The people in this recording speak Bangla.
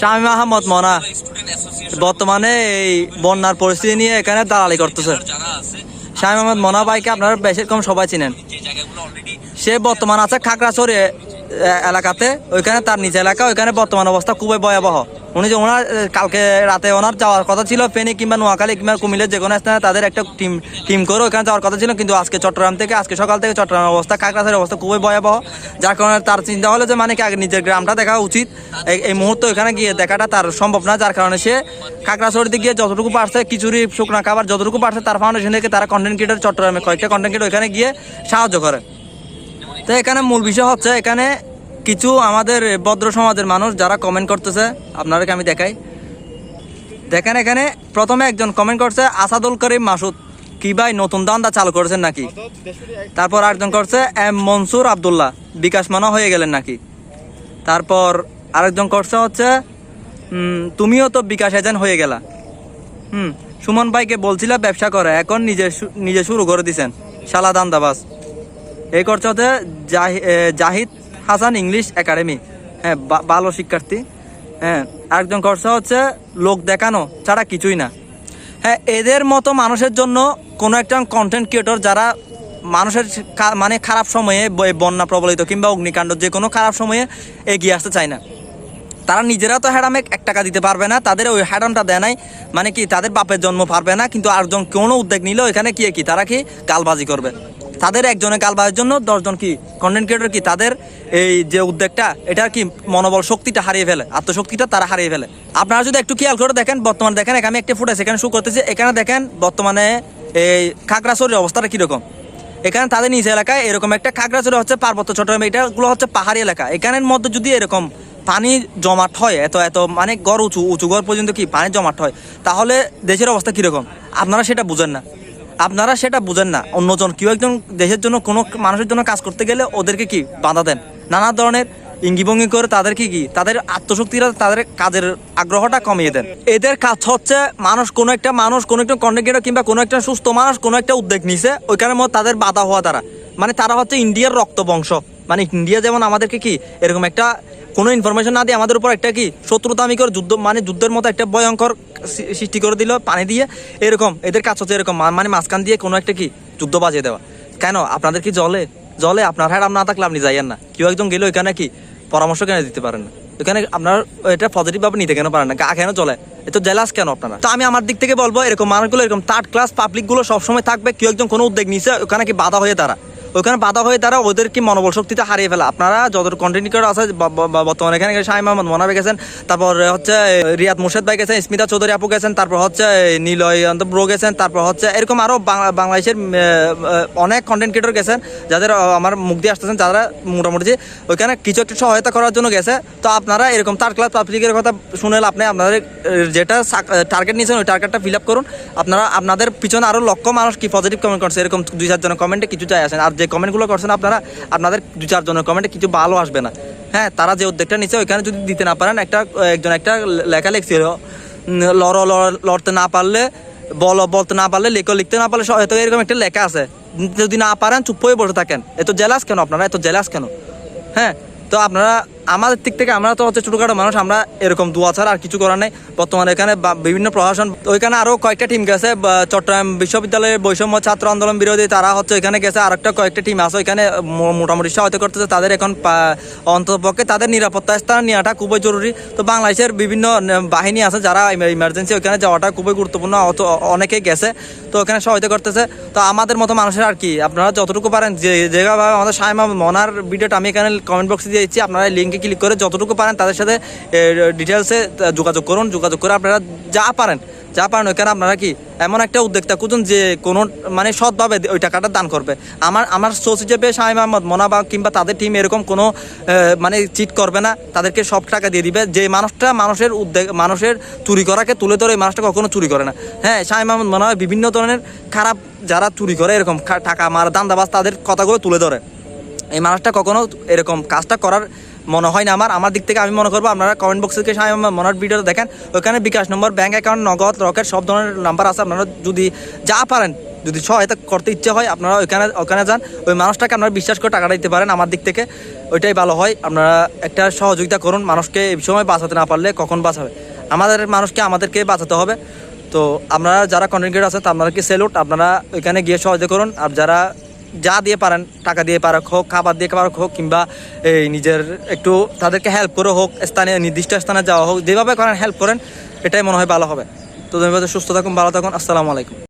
শামীম আহমদ মনা, বর্তমানে এই বন্যার পরিস্থিতি নিয়ে এখানে দালালি করতেছে। শামীম আহমদ মনা ভাইকে আপনারা বেশি কম সবাই চিনেন। সে বর্তমান আছে খাগড়াছড়ি এলাকাতে, ওইখানে তার নিচে এলাকা, ওইখানে বর্তমান অবস্থা খুবই ভয়াবহ। উনি যে ওনার কালকে রাতে ওনার যাওয়ার কথা ছিল, ফেনী কিংবা নোয়াখালী কিংবা কুমিল্লার যে কোনো স্থানে তাদের একটা টিম টিম করে ওখানে যাওয়ার কথা ছিল। কিন্তু আজকে চট্টগ্রাম থেকে, আজকে সকাল থেকে চট্টগ্রামের অবস্থা খাগড়াছড়ির অবস্থা খুবই ভয়াবহ। যার কারণে তার চিন্তা হলো যে মানে কি আগে নিজের গ্রামটা দেখা উচিত। এই- মুহূর্তে ওইখানে গিয়ে দেখাটা তার সম্ভব না, যার কারণে সে খাগড়াছড়িতে গিয়ে যতটুকু পারছে, খিচুড়ি, শুকনা খাবার যতটুকু পারছে, তার ফাউন্ডেশন থেকে তারা কন্টেন্ট ক্রিয়েটার চট্টগ্রামে কয়েকটা কন্টেন্ট ক্রিয়েটার ওইখানে গিয়ে সাহায্য করে। তো এখানে মূল বিষয় হচ্ছে, এখানে কিছু আমাদের ভদ্র সমাজের মানুষ যারা কমেন্ট করতেছে, আপনাদেরকে আমি দেখাই। দেখেন এখানে প্রথমে একজন কমেন্ট করছে, আসাদুল করিম মাসুদ, কি ভাই, নতুন দান্দা চালু করেছেন নাকি? তারপর আরেকজন করছে, এম মনসুর আবদুল্লাহ, বিকাশ মানা হয়ে গেলেন নাকি? তারপর আরেকজন করছে হচ্ছে তুমিও তো বিকাশ এজেন্ট হয়ে গেলা। হুম, সুমন ভাইকে বলছিলাম ব্যবসা করে, এখন নিজে নিজে শুরু করে দিছেন। শালা দান্দাবাস এই করছে হচ্ছে জাহি- জাহিদ হাসান ইংলিশ একাডেমি। হ্যাঁ ভালো শিক্ষার্থী। হ্যাঁ আরেকজন করছে হচ্ছে লোক দেখানো ছাড়া কিছুই না। হ্যাঁ এদের মতো মানুষের জন্য কোনো একটা কন্টেন্ট ক্রিয়েটর যারা মানুষের মানে খারাপ সময়ে বন্যা প্রবলিত কিংবা অগ্নিকাণ্ড যে কোনো খারাপ সময়ে এগিয়ে আসতে চায় না। তারা নিজেরা তো হ্যাডামে এক টাকা দিতে পারবে না, তাদের ওই হ্যাডামটা দেয় নাই। মানে কি, তাদের বাপের জন্ম পারবে না, কিন্তু আরেকজন কোনো উদ্যোগ নিলে ওইখানে কি কি? তারা কি গালবাজি করবে? তাদের একজনের গালবাজির জন্য দশজন কি কন্টেন্ট ক্রিয়েটর কি তাদের এই যে উদ্যোগটা এটা কি মনোবল শক্তিটা হারিয়ে ফেলে, আত্মশক্তিটা তারা হারিয়ে ফেলে? আপনারা যদি একটু খেয়াল করে দেখেন, বর্তমানে দেখেন আমি একটা ফুটেজ এখানে শু করতেছি, এখানে দেখেন বর্তমানে এই খাগড়াছড়ির অবস্থাটা কীরকম? এখানে তাদের নিজ এলাকায় এরকম একটা খাগড়াছড়ি হচ্ছে পার্বত্য চট্টগ্রাম, এটাগুলো হচ্ছে পাহাড়ি এলাকা। এখানের মধ্যে যদি এরকম পানি জমাট হয়, এত এত মানে গড় উঁচু উঁচু গড় পর্যন্ত কি পানি জমাট হয়, তাহলে দেশের অবস্থা কীরকম? আপনারা সেটা বুঝেন না। আপনারা সেটা বুঝেন না। অন্যজন, কেউ একজন দেশের জন্য, কোনো মানুষের জন্য কাজ করতে গেলে ওদেরকে কি বাধা দেন? নানা ধরনের ইঙ্গিভঙ্গি করে তাদেরকে কি, তাদের আত্মশক্তিরা তাদের কাজের আগ্রহটা কমিয়ে দেন। এদের কাজ হচ্ছে মানুষ, কোনো একটা মানুষ, কোনো একটা কন্টেন্ট কিংবা কোনো একটা সুস্থ মানুষ, কোনো একটা উদ্যোগ নিছে ওইখানের মধ্যে তাদের বাধা হওয়া দ্বারা। মানে তারা হচ্ছে ইন্ডিয়ার রক্ত বংশ। মানে ইন্ডিয়া যেমন আমাদেরকে কি, এরকম একটা কোনো ইনফরমেশন না দিয়ে আমাদের উপর একটা কি শত্রুতা আমি করে যুদ্ধ মানে যুদ্ধের মতো একটা ভয়ঙ্কর সৃষ্টি করে দিল, পানি দিয়ে এরকম, এদের কাজ হচ্ছে এরকম মানে মাঝখান দিয়ে কোনো একটা কি যুদ্ধ বাজিয়ে দেওয়া। কেন? আপনাদের কি জলে জলে আপনার হ্যাঁ না থাকলে আপনি যাইয়েন না। কেউ একজন গেলে ওইখানে কি পরামর্শ কেন দিতে পারেন না? এখানে আপনার এটা পজিটিভ ভাবে নিতে কেন পারেন না? গা কেন চলে এত জেলাস কেন আপনারা? তো আমি আমার দিক থেকে বলব এরকম মানুষগুলো এরকম থার্ড ক্লাস পাবলিকগুলো সবসময় থাকবে, কেউ একজন কোনো উদ্যোগ নিছে, ওখানে কি বাধা হয়ে তারা ওখানে বাধা হয়ে তারা ওদের কি মনোবল শক্তিটা হারিয়ে ফেলে। আপনারা যত কন্টেন্ট ক্রিয়েটর আছে বর্তমানে এখানে শাহিম মাহমুদ মনাবে গেছেন, তারপর হচ্ছে রিয়াদ মুর্শেদ ভাই গেছেন, স্মিতা চৌধুরী আপু গেছেন, তারপর হচ্ছে নীলয় ব্রো গেছেন, তারপর হচ্ছে এরকম আরও বাংলাদেশের অনেক কন্টেন্ট ক্রিয়েটর গেছেন, যাদের আমার মুখ দিয়ে আসতেছেন যারা মোটামুটি ওইখানে কিছু একটা সহায়তা করার জন্য গেছে। তো আপনারা এরকম তার ক্লাস পাবলিকের কথা শুনে আপনি আপনাদের যেটা টার্গেট নিয়েছেন, ওই টার্গেটটা ফিল আপ করুন। আপনারা, আপনাদের পিছনে আরও লক্ষ মানুষ কি পজিটিভ কমেন্ট করছে, এরকম দুই চারজনের কমেন্টে কিছু চাই আসেন। আর যে কমেন্টগুলো করছেন আপনারা, আপনাদের দু চারজনের কমেন্টে কিছু ভালো আসবে না। হ্যাঁ তারা যে উদ্যোগটা নিচ্ছে ওইখানে যদি দিতে না পারেন, একটা, একজন একটা লেখা লিখছিল লড়- লড়তে না পারলে, বল, বলতে না পারলে, লেখো, লিখতে না পারলে হয়তো এরকম একটা লেখা আছে। যদি না পারেন, চুপ হয়ে বসে থাকেন। এত জেলাস কেন আপনারা? এত জেলাস কেন? হ্যাঁ তো আপনারা আমাদের দিক থেকে আমরা তো হচ্ছে ছোটোখাটো মানুষ, আমরা এরকম দোয়া ছাড়া আর কিছু করার নেই। বর্তমানে এখানে বিভিন্ন প্রশাসন ওইখানে আরও কয়েকটা টিম গেছে চট্টগ্রাম বিশ্ববিদ্যালয়ের বৈষম্য ছাত্র আন্দোলন বিরোধী তারা হচ্ছে এখানে গেছে আর একটা কয়েকটা টিম আছে ওইখানে মোটামুটি সহায়তা করতেছে। তাদের এখন অন্ততপক্ষে তাদের নিরাপত্তা স্থান নেওয়াটা খুবই জরুরি। তো বাংলাদেশের বিভিন্ন বাহিনী আছে যারা ইমার্জেন্সি ওইখানে যাওয়াটা খুবই গুরুত্বপূর্ণ অনেকেই গেছে, তো ওখানে সহায়তা করতেছে। তো আমাদের মতো মানুষের আর কি, আপনারা যতটুকু পারেন যে, যেভাবে আমাদের সাইমা মনার ভিডিওটা আমি এখানে কমেন্ট বক্সে দিয়েছি আপনারা লিঙ্কে ক্লিক করে যতটুকু পারেন তাদের সাথে ডিটেলসে যোগাযোগ করুন। যোগাযোগ করে আপনারা যা পারেন যা পারেন ওইখানে আপনারা কি, এমন একটা উদ্যোক্তা খুঁজুন যে কোনো মানে সৎভাবে ওই টাকাটা দান করবে। আমার আমার সোর্স হিসেবে শাহিম আহমদ মোনাবা কিংবা তাদের টিম এরকম কোনো মানে চিট করবে না, তাদেরকে সব টাকা দিয়ে দিবে। যে মানুষটা মানুষের উদ্যোগ মানুষের চুরি করাকে তুলে ধরে, এই মানুষটা কখনো চুরি করে না। হ্যাঁ শাহিম আহমদ মোনাবা বিভিন্ন ধরনের খারাপ যারা চুরি করে, এরকম টাকা মার, দান্দাবাজ, তাদের কথাগুলো তুলে ধরে। এই মানুষটা কখনো এরকম কাজটা করার মনে হয় না আমার আমার দিক থেকে আমি মনে করব আপনারা কমেন্ট বক্সে থেকে মনার ভিডিও দেখেন। ওখানে bKash number bank account Nagad Rocket সব ধরনের নাম্বার আছে। আপনারা যদি যা পারেন, যদি সহায়তা করতে ইচ্ছে হয়, আপনারা ওইখানে, ওখানে যান। ওই মানুষটাকে আপনারা বিশ্বাস করে টাকাটা দিতে পারেন আমার দিক থেকে। ওইটাই ভালো হয়। আপনারা একটা সহযোগিতা করুন মানুষকে এই সময় বাঁচাতে না পারলে কখন বাঁচাবে। আমাদের মানুষকে আমাদেরকে বাঁচাতে হবে। তো আপনারা যারা কন্টেন্ট ক্রিয়েটার আছেন আপনাদেরকে সেলুট আপনারা ওইখানে গিয়ে সহযোগিতা করুন। আর যারা যা দিয়ে পারেন, টাকা দিয়ে পারক হোক, খাবার দিয়ে পারক হোক, কিংবা এই নিজের একটু তাদেরকে হেল্প করে হোক, স্থানে, নির্দিষ্ট স্থানে যাওয়া হোক, যেভাবে করেন হেল্প করেন, এটাই মনে হয় ভালো হবে। তো ধন্যবাদ, সুস্থ থাকুন, ভালো থাকুন, আসসালামু আলাইকুম।